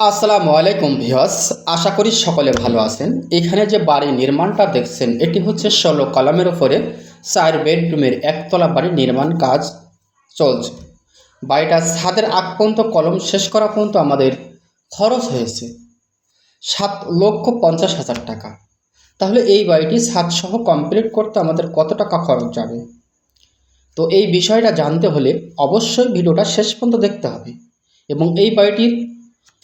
আসসালামু আলাইকুম ভিওস আশা করি সকলে ভালো আছেন। এখানে যে বাড়ি নির্মাণটা দেখছেন, এটি হচ্ছে ষোলো কলমের ওপরে চার বেডরুমের একতলা বাড়ি নির্মাণ কাজ চলছে। বাড়িটা ছাদের আগ পর্যন্ত কলম শেষ করা পর্যন্ত আমাদের খরচ হয়েছে সাত লক্ষ পঞ্চাশ হাজার টাকা। তাহলে এই বাড়িটি ছাদসহ কমপ্লিট করতে আমাদের কত টাকা খরচ যাবে? তো এই বিষয়টা জানতে হলে অবশ্যই ভিডিওটা শেষ পর্যন্ত দেখতে হবে এবং এই বাড়িটির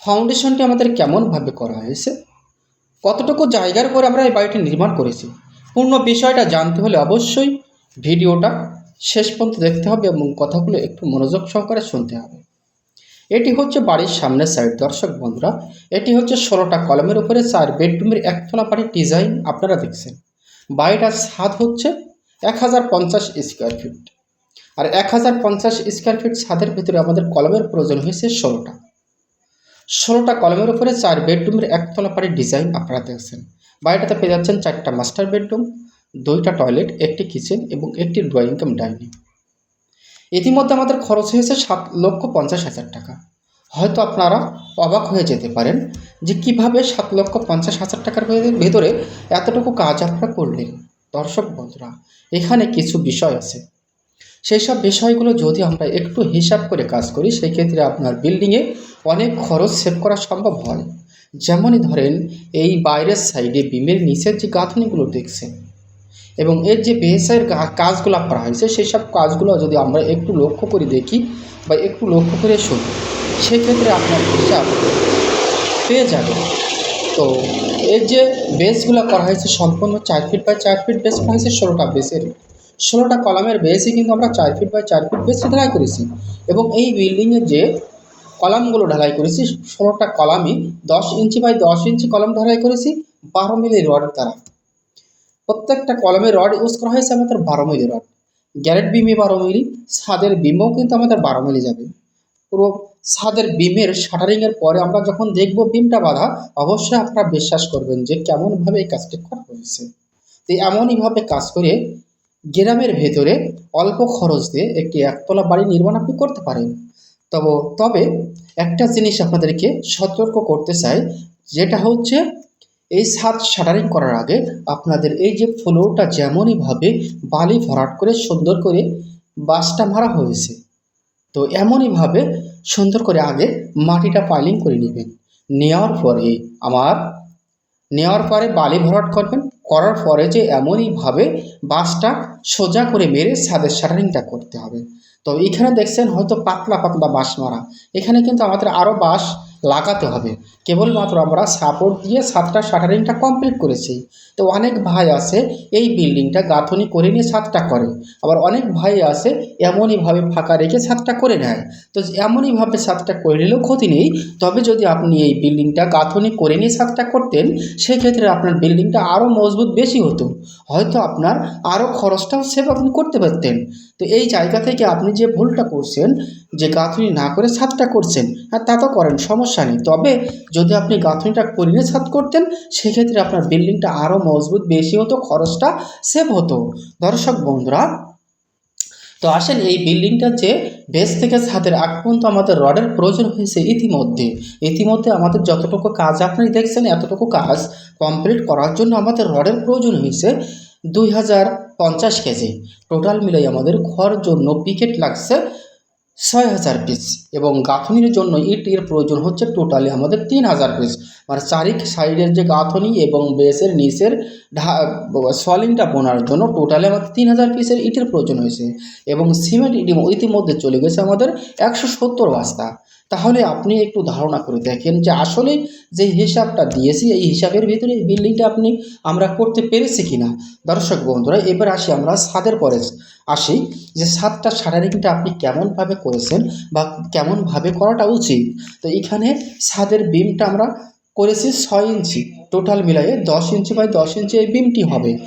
ফাউন্ডেশনটি আমাদের কেমনভাবে করা হয়েছে? কতটুকু জায়গার উপর আমরা এই বাড়িটি নির্মাণ করেছি? পূর্ণ বিষয়টা জানতে হলে অবশ্যই ভিডিওটা শেষ পর্যন্ত দেখতে হবে এবং কথাগুলো একটু মনোযোগ সহকারে শুনতে হবে। এটি হচ্ছে বাড়ির সামনের সাইড দর্শক বন্ধুরা। এটি হচ্ছে ষোলোটা কলমের উপরে চার বেডরুমের একতলা বাড়ির ডিজাইন আপনারা দেখছেন। বাড়িটার ছাদ হচ্ছে এক হাজার পঞ্চাশ স্কোয়ার ফিট আর এক হাজার পঞ্চাশ স্কোয়ার ফিট ছাদের ভিতরে আমাদের কলমের প্রয়োজন হয়েছে ষোলোটা। ষোলোটা কলমের উপরে চার বেডরুমের একতলা বাড়ির ডিজাইন আপনারা দেখছেন। বাড়িটাতে পেয়ে যাচ্ছেন চারটা মাস্টার বেডরুম, দুইটা টয়লেট, একটি কিচেন এবং একটি ড্রয়িং কাম ডাইনিং। ইতিমধ্যে আমাদের খরচ হয়েছে সাত লক্ষ পঞ্চাশ হাজার টাকা। হয়তো আপনারা অবাক হয়ে যেতে পারেন যে কীভাবে সাত লক্ষ পঞ্চাশ হাজার টাকার ভেতরে এতটুকু কাজ আপনারা করলেন। দর্শক বন্ধুরা, এখানে কিছু বিষয় আছে। সেই সব বিষয়গুলো যদি আমরা একটু হিসাব করে কাজ করি সেই ক্ষেত্রে আপনার বিল্ডিংয়ে অনেক খরচ সেভ করা সম্ভব হয়। যেমনই ধরেন, এই বাইরের সাইডে বিমের নিচের যে গাঁথনিগুলো দেখছেন এবং এর যে বেহেসের কাজগুলো করা হয়েছে সেই সব কাজগুলো যদি আমরা একটু লক্ষ্য করে দেখি বা একটু লক্ষ্য করে শুনি, সেক্ষেত্রে আপনার হিসাব পেয়ে যাবে তো এর যে বেসগুলো করা হয়েছে সম্পূর্ণ চার ফিট বাই চার ফিট বেস করা হয়েছে, ষোলোটা বেসের ষোলোটা কলামের বেসই কিন্তু আমরা চার ফিট বাই চার ফিট বেস ঢালাই করেছি। এবং এই বিল্ডিংয়ের যে কলামগুলো ঢালাই করেছি, ষোলোটা কলামই দশ ইঞ্চি বাই দশ ইঞ্চি কলম ঢালাই করেছি, বারো মিলি রড দ্বারা। প্রত্যেকটা কলমের রড ইউজ করা হয়েছে আমাদের বারো মিলি রড গ্যারেট বিমে বারো মিলি, ছাদের বিমেও কিন্তু আমাদের বারো মিলি যাবে। পুরো ছাদের বিমের শাটারিংয়ের পরে আমরা যখন দেখব বিমটা বাঁধা, অবশ্যই আপনারা বিশ্বাস করবেন যে কেমনভাবে এই কাজটি করা হয়েছে। তো এমনইভাবে কাজ করে গ্রামের ভেতরে অল্প খরচ দিয়ে একটি একতলা বাড়ি নির্মাণ আপনি করতে পারেন। তবে তবে একটা জিনিস আপনাদেরকে সতর্ক করতে চাই, যেটা হচ্ছে এই ছাদ শাটারিং করার আগে আপনাদের এই যে ফ্লোরটা যেমনইভাবে বালি ভরাট করে সুন্দর করে বাসটা মারা হয়েছে, তো এমনইভাবে সুন্দর করে আগে মাটিটা পাইলিং করে নেবেন। নেওয়ার পরে, আমার নেওয়ার পরে বালি ভরাট করবেন করার পরে যে এমনইভাবে বাঁশটা সোজা করে মেরে ছাদের শাটারিংটা করতে হবে। তো এখানে দেখছেন হয়তো পাতলা পাতলা বাঁশ মারা। এখানে কিন্তু আমাদের আরও বাঁশ লাগাতে হবে। কেবলমাত্র আমরা সাপোর্ট দিয়ে সাতটা শাটারিংটা কমপ্লিট করেছি। তো অনেক ভাই আছে এই বিল্ডিংটা গাঁথনি করে নিয়ে সাতটা করে। আবার অনেক ভাই আছে এমনইভাবে ফাঁকা রেখে সাতটা করে নেয়। তো এমনইভাবে সাতটা করে নিলেও ক্ষতি নেই। তবে যদি আপনি এই বিল্ডিংটা গাঁথনি করে নিয়ে সাতটা করতেন, সেক্ষেত্রে আপনার বিল্ডিংটা আরও মজবুত বেশি হতো। হয়তো আপনার আরও খরচটাও সেভ আপনি করতে পারতেন। তো এই জায়গা থেকে আপনি যে ভুলটা করছেন, যে গাঁথনি না করে সাতটা করছেন হ্যাঁ তা তো করেন, সমস্যা নেই। তবে যদি আপনি গাঁথনিটা করিয়ে ছাদ করতেন, সেক্ষেত্রে আপনার বিল্ডিংটা আরও মজবুত, বেশি হতো, খরচটা সেভ হতো। দর্শক বন্ধুরা, তো আসেন এই বিল্ডিংটার যে বেস থেকে ছাদের আগ পর্যন্ত আমাদের রডের প্রয়োজন হয়েছে ইতিমধ্যে। ইতিমধ্যে আমাদের যতটুকু কাজ আপনি দেখছেন, এতটুকু কাজ কমপ্লিট করার জন্য আমাদের রডের প্রয়োজন হয়েছে দুই হাজার পঞ্চাশ কেজি। টোটাল মিলাই আমাদের ঘর জন্য পিকেট লাগছে ছয় হাজার পিস এবং গাঁথনির জন্য ইট এর প্রয়োজন হচ্ছে টোটালি আমাদের তিন হাজার পিস মানে চারিক সাইডের যে গাঁথনি এবং বেসের নিচের ঢা সলিংটা বোনার জন্য টোটালি আমাদের তিন হাজার পিসের ইটের প্রয়োজন হয়েছে এবং সিমেন্ট ইতিমধ্যে চলে গেছে আমাদের একশো সত্তর বস্তা। তাহলে আপনি একটু ধারণা করে দেখেন যে আসলে যে হিসাবটা দিয়েছি, এই হিসাবের ভিতরে বিল্ডিংটা আপনি আমরা করতে পেরেছি কিনা। দর্শক বন্ধুরা, এবার আসি আমরা ছাদের পরে। আসি যে সাতটা শাটারিংটা আপনি কেমনভাবে করেছেন বা কেমনভাবে করাটা উচিত? তো এখানে ছাদের বিমটা আমরা করেছি ছয় ইঞ্চি, টোটাল মিলাইয়ে দশ ইঞ্চি বাই দশ ইঞ্চি এই বিমটি হবে।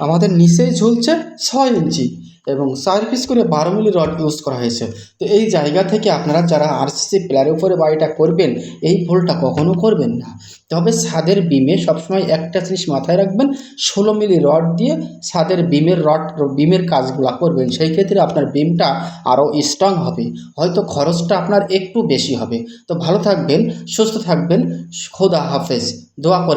আমাদের নিচেই ঝুলছে ছয় ইঞ্চি। এবং চার পিস করে বারো মিলি রড ইউজ করা হয়েছে। তো এই জায়গা থেকে আপনারা যারা আরসিসি প্লেয়ারের উপরে বাড়িটা করবেন, এই ভুলটা কখনো করবেন না। তবে ছাদের বিমে সবসময় একটা জিনিস মাথায় রাখবেন, ষোলো মিলি রড দিয়ে ছাদের বিমের রড, বিমের কাজগুলো করবেন। সেই ক্ষেত্রে আপনার বিমটা আরও স্ট্রং হবে। হয়তো খরচটা আপনার একটু বেশি হবে। তো ভালো থাকবেন, সুস্থ থাকবেন, খোদা হাফেজ। দোয়া করবেন।